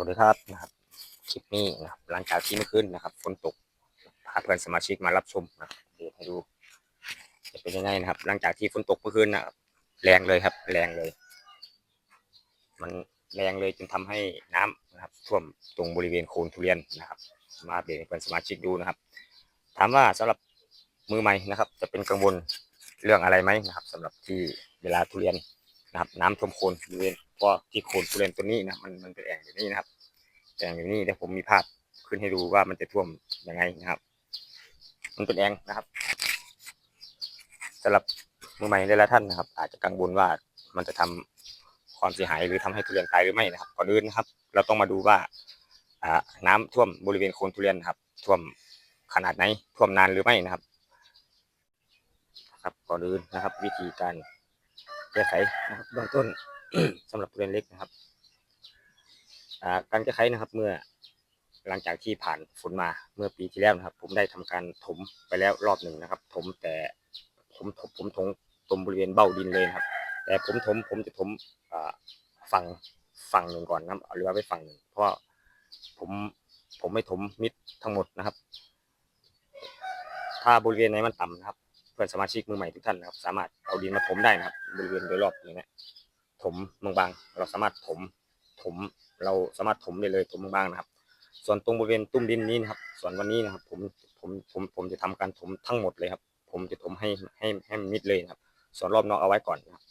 วัสดีครับนะครับคลิปนี้นะครับหลังจากที่เมื่อคืนนะครับฝนตกพาเพื่อนสมาชิกมารับชมนะครับเดี๋ยวให้ดูจะเป็นยังไงนะครับ หลังจากที่ฝนตกเมื่อคืนนะครับแรงเลยครับ แรงเลย มันแรงเลยจนทำให้น้ำนะครับท่วมตรงบริเวณโคนทุเรียนนะครับ มาเบรกให้เพื่อนสมาชิกดูนะครับ ถามว่าสำหรับมือใหม่นะครับ จะเป็นกังวลเรื่องอะไรไหมนะครับสำหรับที่เวลาทุเรียนนะครับ น้ำท่วมโคนบริเวณ เพราะที่โคนทุเรียนตัวนี้นะมันมันเป็นแอ่งอยู่นี่นะครับแอ่งอยู่นี่แต่ผมมีภาพขึ้นให้ดูว่ามันจะท่วมยังไงนะครับ มันเป็นแอ่งนะครับสำหรับมือใหม่หลายๆท่านนะครับ อาจจะกังวลว่ามันจะทำความเสียหายหรือทำให้ทุเรียนตายหรือไม่นะครับ ก่อนอื่นนะครับ เราต้องมาดูว่าน้ำท่วมบริเวณโคนทุเรียนครับ ท่วมขนาดไหนท่วมนานหรือไม่นะครับ ครับก่อนอื่นนะครับ วิธีการ ก้ไขนะครับเบื้องต้นสำหรับผู้เรียนเล็กนะครับอ่าการแก้ไขนะครับเมื่อหลังจากที่ผ่านฝนมาเมื่อปีที่แล้วนะครับ ผมได้ทำการถมไปแล้วรอบหนึ่งนะครับ ถมแต่ผมถมผมถมตรงบริเวณเบ้าดินเลยครับ แต่ผมถมผมจะถมฝั่งฝั่งหนึ่งก่อนนะครับเอาเรือไว้ฝั่งหนึ่งเพราะผมผมไม่ถมมิดทั้งหมดนะครับ ถ้าบริเวณไหนมันต่ำนะครับ เพื่อนสมาชิกมือใหม่ทุกท่านนะครับ สามารถเอาดินมาถมได้นะครับบริเวณโดยรอบอย่างเนี้ยถมบางๆเราสามารถถมถมเราสามารถถมได้เลยถมบางๆนะครับ ส่วนตรงบริเวณตุ้มดินนี้นะครับ ส่วนวันนี้นะครับ ผมผมผมผมจะทำการถมทั้งหมดเลยครับ ผมจะถมให้ให้ให้มิดเลยนะครับ ส่วนรอบนอกเอาไว้ก่อนนะครับ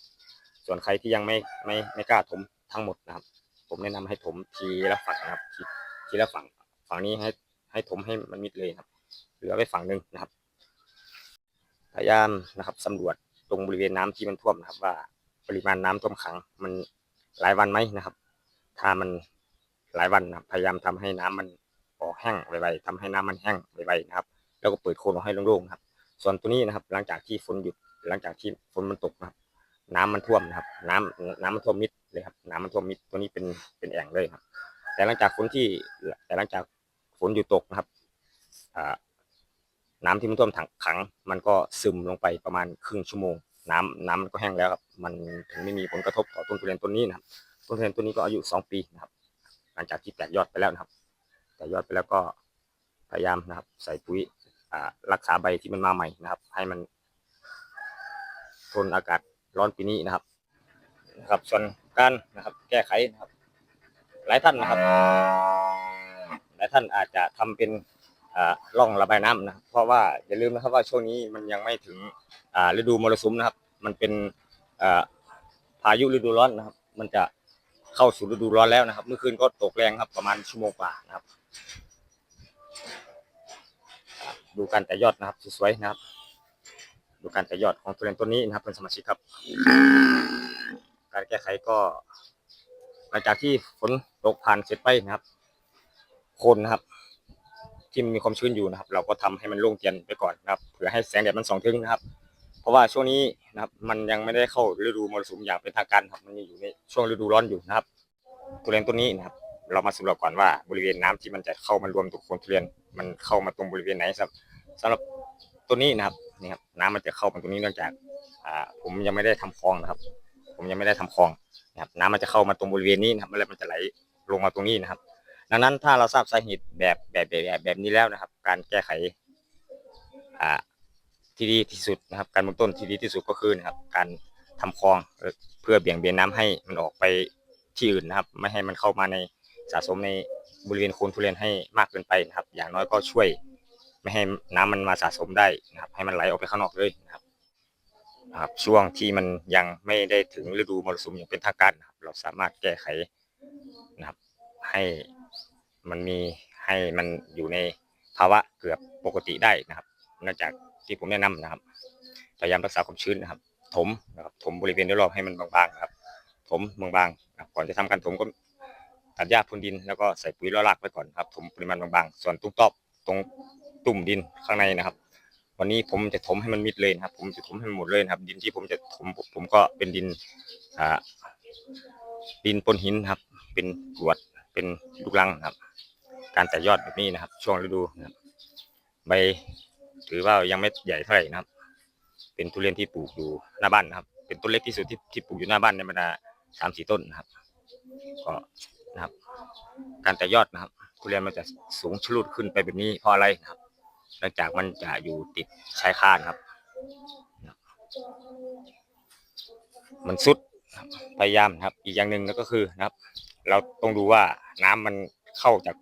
ส่วนใครที่ยังไม่ไม่ไม่กล้าถมทั้งหมดนะครับ ผมแนะนำให้ถมทีละฝั่งนะครับ ทีละฝั่งฝั่งนี้ให้ให้ถมให้มันมิดเลยครับ เหลือไว้ฝั่งหนึ่งนะครับ พยายามนะครับสำรวจตรงบริเวณน้ำที่มันท่วมนะครับ ว่าปริมาณน้ำท่วมขังมันหลายวันไหมนะครับ ถ้ามันหลายวันนะพยายามทำให้น้ำมันออกแห้งไวๆทำให้น้ำมันแห้งไวๆนะครับ แล้วก็เปิดโคนออกให้โล่งๆนะครับ ส่วนตัวนี้นะครับ หลังจากที่ฝนหยุดหลังจากที่ฝนมันตกนะครับ น้ำมันท่วมนะครับ น้ำน้ำมันท่วมมิดเลยครับ น้ำมันท่วมมิดตัวนี้เป็นเป็นแอ่งเลยครับ แต่หลังจากฝนที่แต่หลังจากฝนหยุดตกนะครับอ่า น้ำที่มันท่วมถังขัง มันก็ซึมลงไปประมาณครึ่งชั่วโมง น้ำน้ำมันก็แห้งแล้วครับมันถึงไม่มีผลกระทบต่อต้นทุเรียนต้นนี้นะครับต้นทุเรียนต้นนี้ก็อายุสองปีนะครับ หลังจากที่แตกยอดไปแล้วนะครับ แตกยอดไปแล้วก็พยายามนะครับ ใส่ปุ๋ยรักษาใบที่มันมาใหม่นะครับ ให้มันทนอากาศร้อนปีนี้นะครับนะครับ ส่วนการนะครับ แก้ไขนะครับ หลายท่านนะครับ หลายท่านอาจจะทำเป็น ร่องระบายน้ำนะเพราะว่าอย่าลืมนะครับว่าช่วงนี้มันยังไม่ถึงฤดูมรสุมนะครับ มันเป็นพายุฤดูร้อนนะครับ มันจะเข้าสู่ฤดูร้อนแล้วนะครับ เมื่อคืนก็ตกแรงครับประมาณชั่วโมงกว่านะครับ ดูการแต่ยอดนะครับสวยๆนะครับ ดูการแต่ยอดของตัวเรียนต้นนี้นะครับเป็นสมาชิกครับ การแก้ไขก็ หลังจากที่ฝนตกผ่านเสร็จไปนะครับ คนนะครับ ที่มีความชื้นอยู่นะครับ เราก็ทำให้มันโล่งเตียนไปก่อนนะครับเผื่อให้แสงแดดมันส่องถึงนะครับ เพราะว่าช่วงนี้นะครับ มันยังไม่ได้เข้าฤดูมรสุมอย่างเป็นทางการครับมันยังอยู่ในช่วงฤดูร้อนอยู่นะครับ ทุเรียนต้นนี้นะครับ เรามาสำรวจก่อนว่าบริเวณน้ำที่มันจะเข้ามารวมตรงโคนทุเรียนมันเข้ามาตรงบริเวณไหนครับสำหรับต้นนี้นะครับนี่ครับน้ำมันจะเข้ามาตรงนี้เนื่องจากอ่าผมยังไม่ได้ทำคลองนะครับ ผมยังไม่ได้ทำคลองนะครับ น้ำมันจะเข้ามาตรงบริเวณนี้นะครับแล้วมันจะไหลลงมาตรงนี้นะครับ ดังนั้นถ้าเราทราบสาเหตุแบบแบบแบบแบบแบบนี้แล้วนะครับ การแก้ไขอ่าที่ดีที่สุดนะครับ การเบื้องต้นที่ดีที่สุดก็คือนะครับการทำคลองเพื่อเบี่ยงเบนน้ำให้มันออกไปที่อื่นนะครับ ไม่ให้มันเข้ามาในสะสมในบริเวณโคนทุเรียนให้มากเกินไปนะครับ อย่างน้อยก็ช่วย ไม่ให้น้ำมันมาสะสมได้นะครับ ให้มันไหลออกไปข้างนอกเลยนะครับนะครับ ช่วงที่มันยังไม่ได้ถึงฤดูมรสุมอย่างเป็นทางการนะครับ เราสามารถแก้ไขนะครับ ให้ มันมีให้มันอยู่ในภาวะเกือบปกติได้นะครับเนื่องจากที่ผมแนะนำนะครับพยายามรักษาความชื้นนะครับ ถมนะครับถมบริเวณโดยรอบให้มันบางๆนะครับ ถมบางๆนะครับก่อนจะทำการถมก็ตัดหญ้าพรวนดินแล้วก็ใส่ปุ๋ยละลากไว้ก่อนครับถมปริมาณบางๆ ส่วนตุ้งตอบตรงตุ่มดินข้างในนะครับ วันนี้ผมจะถมให้มันมิดเลยนะครับ ผมจะถมให้หมดเลยนะครับ ดินที่ผมจะถมผมก็เป็นดินอ่าดินปนหินครับ เป็นกรวด เป็นลูกรังนะครับ การแต่ยอดแบบนี้นะครับ ช่วงฤดูนะครับใบถือว่ายังไม่ใหญ่เท่าไหร่นะครับ เป็นทุเรียนที่ปลูกอยู่หน้าบ้านนะครับ เป็นต้นเล็กที่สุดที่ที่ปลูกอยู่หน้าบ้านในบรรดาสามสี่ต้นนะครับ ก็นะครับ การแต่ยอดนะครับ ทุเรียนมันจะสูงชะลูดขึ้นไปแบบนี้เพราะอะไรนะครับเนื่องจากมันจะอยู่ติดชายคานะครับ มันสุดพยายามนะครับ อีกอย่างหนึ่งก็คือนะครับ เราต้องดูว่าน้ำมันเข้าจาก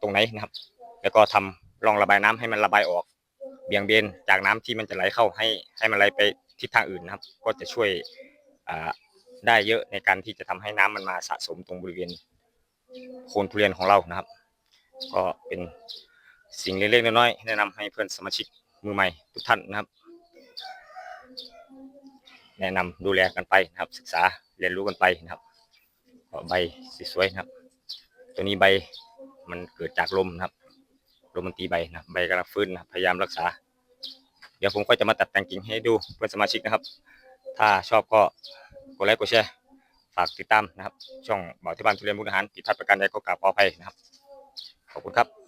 ตรงไหนนะครับ แล้วก็ทำร่องระบายน้ำให้มันระบายออก เบี่ยงเบนจากน้ำที่มันจะไหลเข้าให้ให้มันไหลไปทิศทางอื่นนะครับ ก็จะช่วยได้เยอะในการที่จะทำให้น้ำมันมาสะสมตรงบริเวณโคนทุเรียนของเรานะครับ ก็เป็นสิ่งเล็กๆน้อยๆแนะนำให้เพื่อนสมาชิกมือใหม่ทุกท่านนะครับ แนะนำดูแลกันไปนะครับ ศึกษาเรียนรู้กันไปนะครับ ใบสวยๆนะครับ ตัวนี้ใบมันเกิดจากลมนะครับ ลมมันตีใบนะใบกำลังฟื้นนะพยายามรักษา เดี๋ยวผมก็จะมาตัดแต่งกิ่งให้ดูเพื่อนสมาชิกนะครับ ถ้าชอบก็กดไลค์กดแชร์ฝากติดตามนะครับ ช่องบ่าที่บ้านทุเรียนมุกอาหารติดทัดประกันใดก็กราบขออภัยนะครับ ขอบคุณครับ